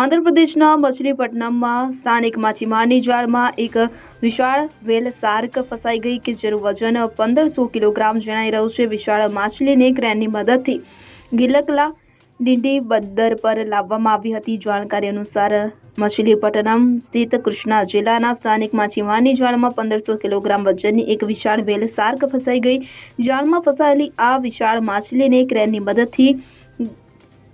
આંધ્રપ્રદેશના મછલીપટ્ટનમમાં સ્થાનિક માછીમારની જાળમાં એક વિશાળ વેલ શાર્ક ફસાઈ ગઈ કે જેનું વજન પંદરસો કિલોગ્રામ જણાઈ રહ્યું છે. વિશાળ માછલીને ક્રેનની મદદથી ગિલકલા ડીંડી બંદર પર લાવવામાં આવી હતી. જાણકારી અનુસાર મછલીપટ્ટનમ સ્થિત કૃષ્ણા જિલ્લાના સ્થાનિક માછીમારની જાળમાં પંદરસો કિલોગ્રામ વજનની એક વિશાળ વેલ શાર્ક ફસાઈ ગઈ. જાળમાં ફસાયેલી આ વિશાળ માછલીને ક્રેનની મદદથી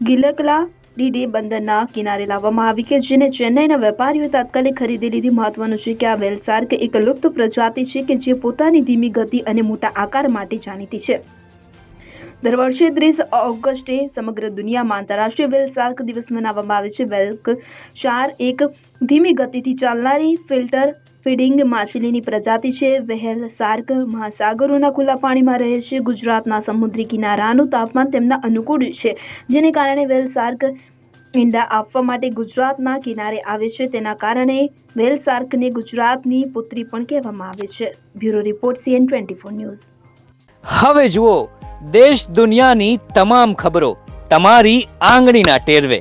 ગિલકલા ડીડી બંદરના કિનારે લાવવામાં આવી કે જેને ચેન્નઈના વેપારીઓએ તાત્કાલિક ખરીદી લીધી. મહત્વનું છે કે આ વેલ શાર્ક એક લુપ્ત પ્રજાતિ છે કે જે પોતાની ધીમી ગતિ અને મોટા આકાર માટે જાણીતી છે. દર વર્ષે ત્રીસ ઓગસ્ટે સમગ્ર દુનિયામાં આંતરરાષ્ટ્રીય વેલ શાર્ક દિવસ મનાવવામાં આવે છે. વેલ્ક, શાર એક ધીમી ગતિથી ચાલનારી ફિલ્ટર ફીડિંગ માછલીની પ્રજાતિ છે. વહેલ સાર્ક મહાસાગરોના ખુલ્લા પાણીમાં રહે છે. ગુજરાતના સમુદ્રી કિનારાનું તાપમાન તેમના અનુકૂળ છે, જેને કારણે વેલ સાર્ક ઈંડા આપવા માટે ગુજરાતના કિનારે આવે છે. તેના કારણે વેલ સાર્કને ગુજરાતની પુત્રી પણ કહેવામાં આવે છે. Bureau report CN twenty four news. હવે જુઓ, દેશ દુનિયાની તમામ ખબરો, તમારી આંગળીના ટેરવે.